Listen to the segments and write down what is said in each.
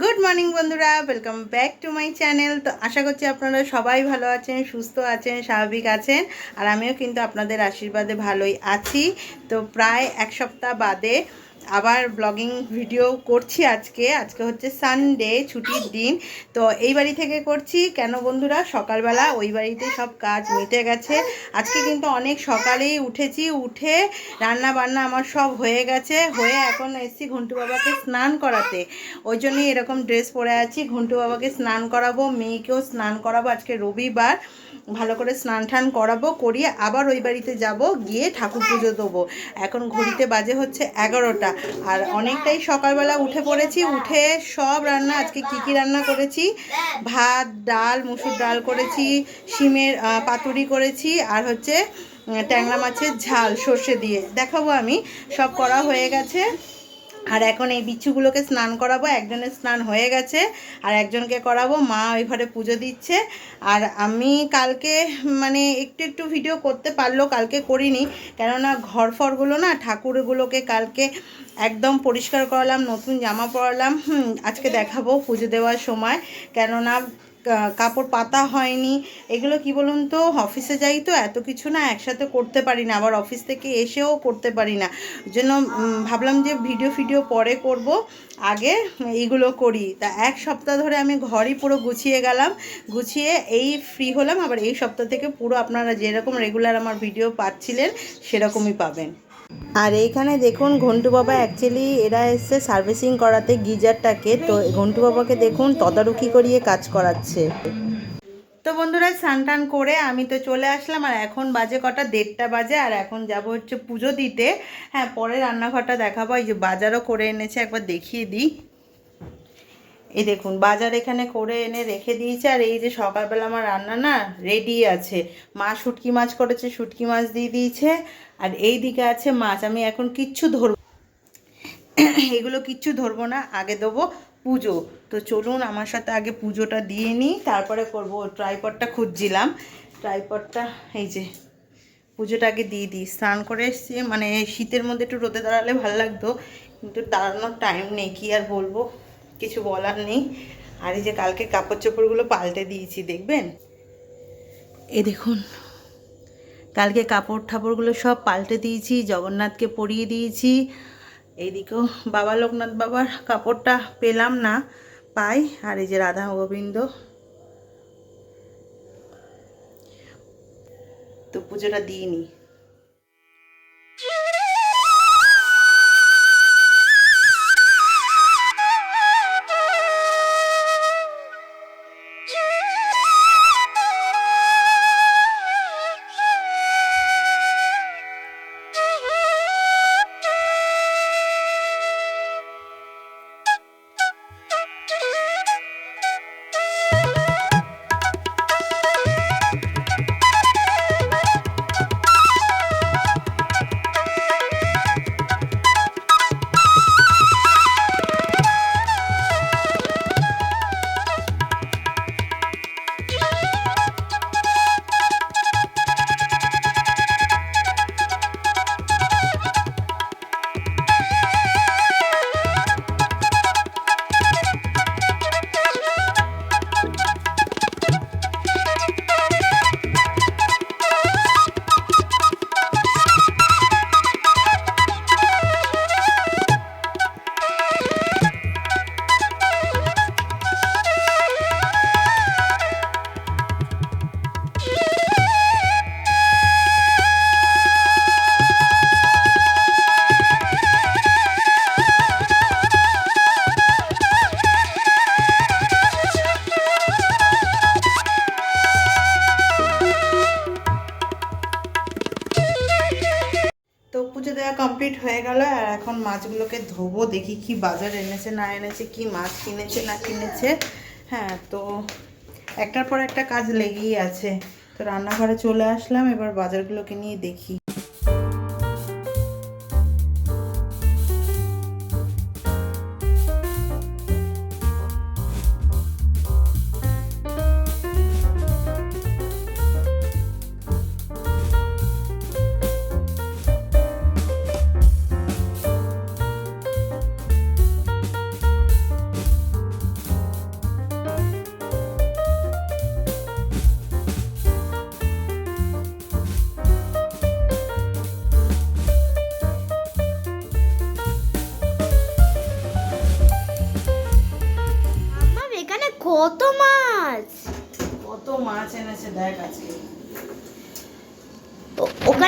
Good morning বন্ধুরা। Welcome back to my channel তো আশা করছি আপনারা সবাই ভালো আছেন, সুস্থ আছেন, স্বাভাবিক আছেন। আর আমিও কিন্তু আপনাদের আশীর্বাদে ভালোই আছি। তো প্রায় এক সপ্তাহ বাদে আবার ব্লগিং ভিডিও করছি আজকে। আজকে হচ্ছে সানডে ছুটির দিন। তো এই বাড়ি থেকে করছি। কেন বন্ধুরা? সকালবেলা ওই বাড়িতে সব কাজ মিটে গেছে। আজকে কিন্তু অনেক সকালেই উঠেছি। উঠে রান্না বান্না আমার সব হয়ে গেছে। হয়ে এখন এসছি ঘন্টু বাবাকে স্নান করাতে। ওই জন্যই এরকম ড্রেস পরে আছি। ঘন্টু বাবাকে স্নান করাবো, মেয়েকেও স্নান করাবো আজকে রবিবার। ভালো করে স্নান টান করাবো, করিয়ে আবার ওই বাড়িতে যাব, গিয়ে ঠাকুর পুজো দেবো। এখন ঘড়িতে বাজে হচ্ছে এগারোটা। আর অনেকটাই সকালবেলা উঠে পড়েছি, উঠে সব রান্না, আজকে কি কি রান্না করেছি? ভাত, ডাল, মুসুর ডাল করেছি, শিমের পাতুরি করেছি, আর হচ্ছে ট্যাংরা মাছের ঝাল সর্ষে দিয়ে। দেখাবো আমি, সব করা হয়ে গেছে। আর এখন এই বিচ্ছুগুলোকে স্নান করাবো, একজনের স্নান হয়ে গেছে আর একজনকে করাবো, মা ওই ঘরে পুজো দিচ্ছে। আর আমি কালকে মানে একটু একটু ভিডিও করতে পারল কালকে করিনি, কেননা ঘর ফরগুলো না ঠাকুরগুলোকে কালকে একদম পরিষ্কার করালাম, নতুন জামা পরালাম আজকে দেখাবো পুজো দেওয়ার সময়। কেননা কাপড় পাতা হয়নি। এগুলো কি বলুন তো অফিসে যাই তো, এত কিছু না একসাথে করতে পারি না। আবার অফিস থেকে এসেও করতে পারি না। জন্য ভাবলাম যে ভিডিও ফিডিও পরে করব। আগে এইগুলো করি। তা এক সপ্তাহ ধরে আমি ঘরই পুরো গুছিয়ে গেলাম। গুছিয়ে এই ফ্রি হলাম। আবার এই সপ্তাহ থেকে পুরো আপনারা যেরকম রেগুলার আমার ভিডিও পাচ্ছিলেন, সেরকমই পাবেন। আর এইখানে দেখুন, ঘন্টু বাবা অ্যাকচুয়ালি এরা এসছে সার্ভিসিং করাতে গিজারটাকে, তো ঘন্টু বাবাকে দেখুন, তদারকি করিয়ে কাজ করাচ্ছে। তো বন্ধুরা, স্নান টান করে আমি তো চলে আসলাম, আর এখন বাজে কটা, দেড়টা বাজে, আর এখন যাব হচ্ছে পুজো দিতে। হ্যাঁ পরে রান্নাঘরটা দেখাবো, এই যে বাজারও করে এনেছে, একবার দেখিয়ে দিই। এই দেখুন, বাজার এখানে করে এনে রেখে দিয়েছে, আর এই যে সকালবেলা আমার রান্না না রেডি আছে। মা শুটকি মাছ করেছে, শুটকি মাছ দিয়ে দিয়েছে, আর এই দিকে আছে মাছ। আমি এখন কিচ্ছু ধরব এগুলো কিচ্ছু ধরবো না, আগে দেবো পুজো। তো চলুন, আমার সাথে আগে পুজোটা দিয়ে নিই, তারপরে করব ট্রাইপডটা খুঁজছিলাম। ট্রাইপডটা এই যে, পুজোটা আগে দিয়ে দিই। স্নান করে এসছি মানে শীতের মধ্যে একটু রোদে দাঁড়ালে ভালো লাগতো, কিন্তু দাঁড়ানোর টাইম নেই, কি আর বলব? কিছু বলার নেই। আর এই যে কালকে কাপড় চোপড়গুলো পাল্টে দিয়েছি, দেখবেন? এই দেখুন, কালকে কাপড় ঠাপড়গুলো সব পাল্টে দিয়েছি, জগন্নাথকে পরিয়ে দিয়েছি। এইদিকেও বাবা, লোকনাথ বাবার কাপড়টা পেলাম না, পাই। আর এই যে রাধা গোবিন্দ। তো পুজোটা দিইনি। পুজো দেওয়া কমপ্লিট হয়ে গেল আর এখন মাছগুলোকে ধোবো, দেখি কি বাজার এনেছে, না এনেছে, কি মাছ কিনেছে, না কিনেছে। হ্যাঁ তো একটার পর একটা কাজ লেগেই আছে। তো রান্নাঘরে চলে আসলাম, এবার বাজারগুলোকে নিয়ে দেখি।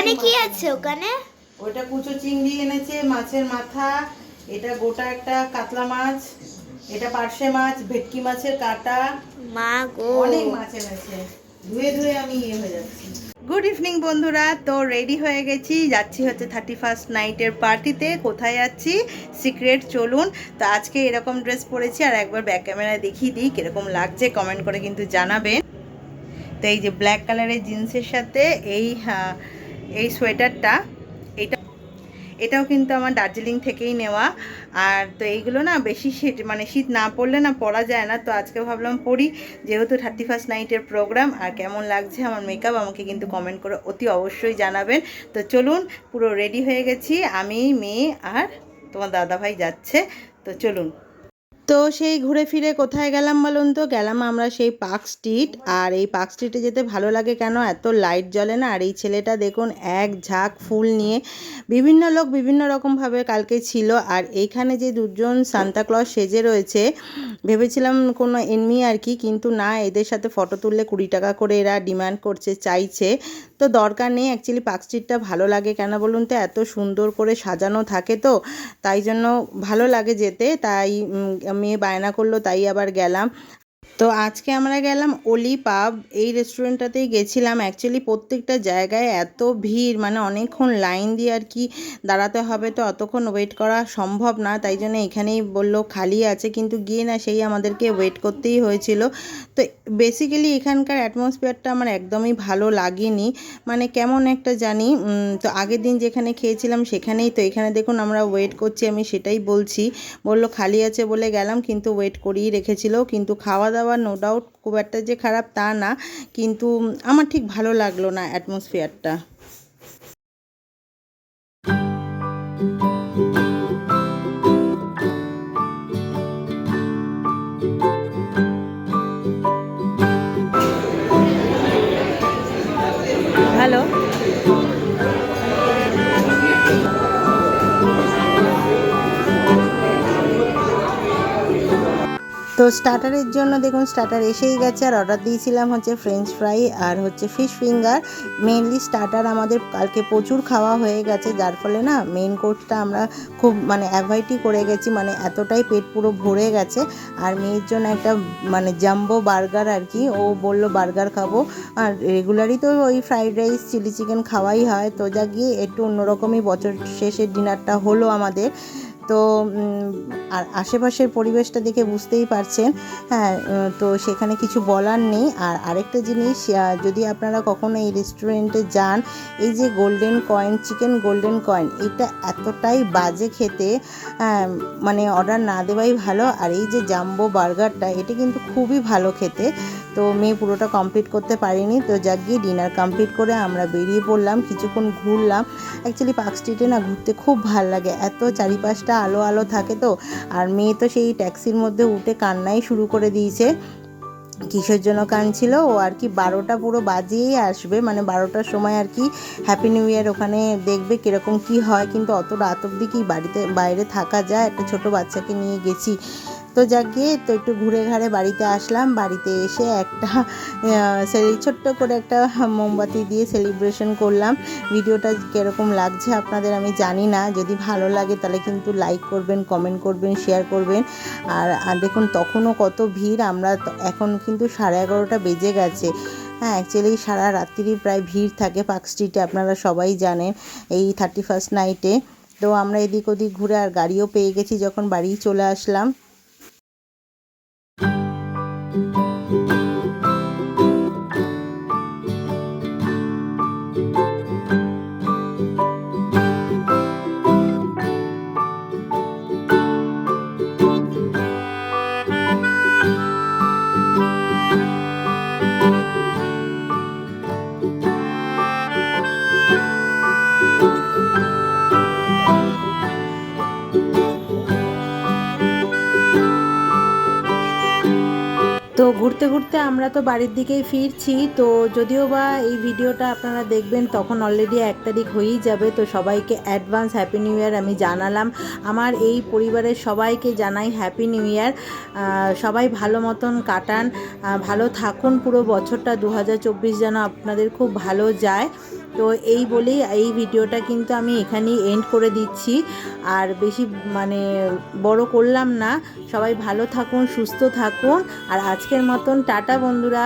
ওখানে কি আছে ওখানে? ওইটা কুচো চিংড়ি এনেছে মাছের মাথা এটা গোটা একটা কাতলা মাছ এটা পার্শে মাছ ভেটকি মাছের কাটা। মা গো। অনেক মাছ এনেছে। ধুয়ে ধুয়ে আমি ইয়ে হয়ে যাচ্ছি। গুড ইভিনিং বন্ধুরা। তো রেডি হয়ে গেছি। যাচ্ছি হচ্ছে থার্টি ফার্স্ট নাইটের পার্টিতে কোথায় যাচ্ছি? সিক্রেট চলুন। তো আজকে এরকম ড্রেস পরেছি আর একবার ব্যাক ক্যামেরায় দেখিয়ে দিই কীরকম লাগছে। কমেন্ট করে কিন্তু জানাবেন। তো এই যে ব্ল্যাক কালারের জিন্সের সাথে এই হ্যাঁ, এই সোয়েটারটা, এটা, এটাও কিন্তু আমার দার্জিলিং থেকেই নেওয়া। আর তো এইগুলো না বেশি শীত মানে শীত না পড়লে না পরা যায় না। তো আজকে ভাবলাম পরি, যেহেতু থার্টি ফার্স্ট নাইটের প্রোগ্রাম আর কেমন লাগছে আমার মেকআপ আমাকে কিন্তু কমেন্ট করে অতি অবশ্যই জানাবেন। তো চলুন, পুরো রেডি হয়ে গেছি। আমি, মেয়ে আর তোমার দাদাভাই যাচ্ছে। তো চলুন। তো সেই ঘুরে ফিরে কোথায় গেলাম বলুন তো? গেলাম আমরা সেই পার্ক স্ট্রিট। আর এই পার্ক স্ট্রিটে যেতে ভালো লাগে কেন? এত লাইট জ্বলে না? আর এই ছেলেটা দেখুন এক ঝাঁক ফুল নিয়ে বিভিন্ন লোক বিভিন্ন রকমভাবে কালকে ছিল। আর এইখানে যে দুজন সান্তাক্লজ সেজে রয়েছে, ভেবেছিলাম কোনো এনমি আর কি, কিন্তু না, এদের সাথে ফটো তুললে কুড়ি টাকা করে এরা ডিমান্ড করছে, চাইছে। তো দরকার নেই অ্যাকচুয়ালি পার্ক স্ট্রিটটা ভালো লাগে কেন বলুন তো? এত সুন্দর করে সাজানো থাকে তো, তাই জন্য ভালো লাগে যেতে। তাই মেয়ে বায়না করল তাই আবার গেলাম। তো আজকে আমরা গেলাম অলি পাব। এই রেস্টুরেন্টটাতেই গেছিলাম। অ্যাকচুয়ালি প্রত্যেকটা জায়গায় এত ভিড় মানে অনেকক্ষণ লাইন দিয়ে আর কি দাঁড়াতে হবে তো অতক্ষণ ওয়েট করা সম্ভব না। তাই জন্য এখানেই বলল, খালি আছে। কিন্তু গিয়ে না সেই আমাদেরকে ওয়েট করতেই হয়েছিল। তো বেসিক্যালি এখানকার অ্যাটমসফিয়ারটা আমার একদমই ভালো লাগেনি। মানে কেমন একটা জানি তো আগের দিন যেখানে খেয়েছিলাম সেখানেই তো এখানে দেখুন আমরা ওয়েট করছি, আমি সেটাই বলছি। বলল, খালি আছে বলে গেলাম, কিন্তু ওয়েট করিয়ে রেখেছিল, কিন্তু খাওয়া দাওয়া নো ডাউট খুব একটা যে খারাপ তা না, কিন্তু আমার ঠিক ভালো লাগল না অ্যাটমসফিয়ারটা তো স্টার্টারের জন্য দেখুন, স্টার্টার এসেই গেছে আর অর্ডার দিয়েছিলাম হচ্ছে ফ্রেঞ্চ ফ্রাই আর হচ্ছে ফিশ ফিঙ্গার মেনলি স্টার্টার আমাদের কালকে প্রচুর খাওয়া হয়ে গেছে, যার ফলে না মেন কোর্সটা আমরা খুব মানে অ্যাভয়েডই করে গেছি মানে এতটাই পেট পুরো ভরে গেছে। আর মেয়ের জন্য একটা মানে জাম্বো বার্গার আর কি, ও বলল বার্গার খাব। আর রেগুলারই তো ওই ফ্রাইড রাইস চিলি চিকেন খাওয়াই হয়। তো যা গিয়ে একটু অন্যরকমই বছর শেষের ডিনারটা হলো আমাদের। তো আর আশেপাশের পরিবেশটা দেখে বুঝতেই পারছেন। হ্যাঁ তো সেখানে কিছু বলার নেই। আর আরেকটা জিনিস যদি আপনারা কখনো এই রেস্টুরেন্টে যান, এই যে golden coin chicken golden coin এটা এতটাই বাজে খেতে মানে অর্ডার না দেওয়াই ভালো। আর এই যে জাম্বো বার্গারটা এটা কিন্তু খুবই ভালো খেতে। তো মেয়ে পুরোটা কমপ্লিট করতে পারিনি। তো যাক গিয়ে ডিনার কমপ্লিট করে আমরা বেরিয়ে পড়লাম, কিছুক্ষণ ঘুরলাম। অ্যাকচুয়ালি পার্ক স্ট্রিটে না ঘুরতে খুব ভালো লাগে। এত চারিপাশটা আলো আলো থাকে তো। আর মেয়ে তো সেই ট্যাক্সির মধ্যে উঠে কান্নাই শুরু করে দিয়েছে। কিসের জন্য কাঁদছিল? ও আর কি বারোটা পুরো বাজিয়েই আসবে। মানে বারোটার সময় আর কি হ্যাপি নিউ ইয়ার ওখানে দেখবে কীরকম কি হয়। কিন্তু অত রাত অব্দি কি বাড়িতে, বাইরে থাকা যায়? একটা ছোট বাচ্চাকে নিয়ে গেছি। তো যাক গিয়ে তো একটু ঘুরে ঘাড়ে বাড়িতে আসলাম। বাড়িতে এসে একটা ছোট্ট করে একটা মোমবাতি দিয়ে সেলিব্রেশন করলাম। ভিডিওটা কীরকম লাগছে আপনাদের আমি জানি না। যদি ভালো লাগে তাহলে কিন্তু লাইক করবেন কমেন্ট করবেন শেয়ার করবেন। আর আর দেখুন তখনও কত ভিড়। আমরা এখন কিন্তু সাড়ে এগারোটা বেজে গেছে। হ্যাঁ অ্যাকচুয়ালি সারা রাত্রি প্রায় ভিড় থাকে পার্ক স্ট্রিটে, আপনারা সবাই জানেন এই থার্টি ফার্স্ট নাইটে তো আমরা এদিক ওদিক ঘুরে আর গাড়িও পেয়ে গেছি যখন বাড়ি চলে আসলাম। ঘুরতে ঘুরতে আমরা তো বাড়ির দিকেই ফিরছি, তো যদিও বা এই ভিডিওটা আপনারা দেখবেন তখন অলরেডি এক তারিখ হয়েই যাবে, তো সবাইকে অ্যাডভান্স হ্যাপি নিউ ইয়ার আমি জানালাম। আমার এই পরিবারের সবাইকে জানাই হ্যাপি নিউ ইয়ার সবাই ভালো মতন কাটান ভালো থাকুন, পুরো বছরটা দু হাজার চব্বিশ যেন আপনাদের খুব ভালো যায়। তো এই বলেই এই ভিডিওটা কিন্তু আমি এখানেই এন্ড করে দিচ্ছি। আর বেশি মানে বড় করলাম না, সবাই ভালো থাকুন, সুস্থ থাকুন। আর আজকের মতন টাটা বন্ধুরা।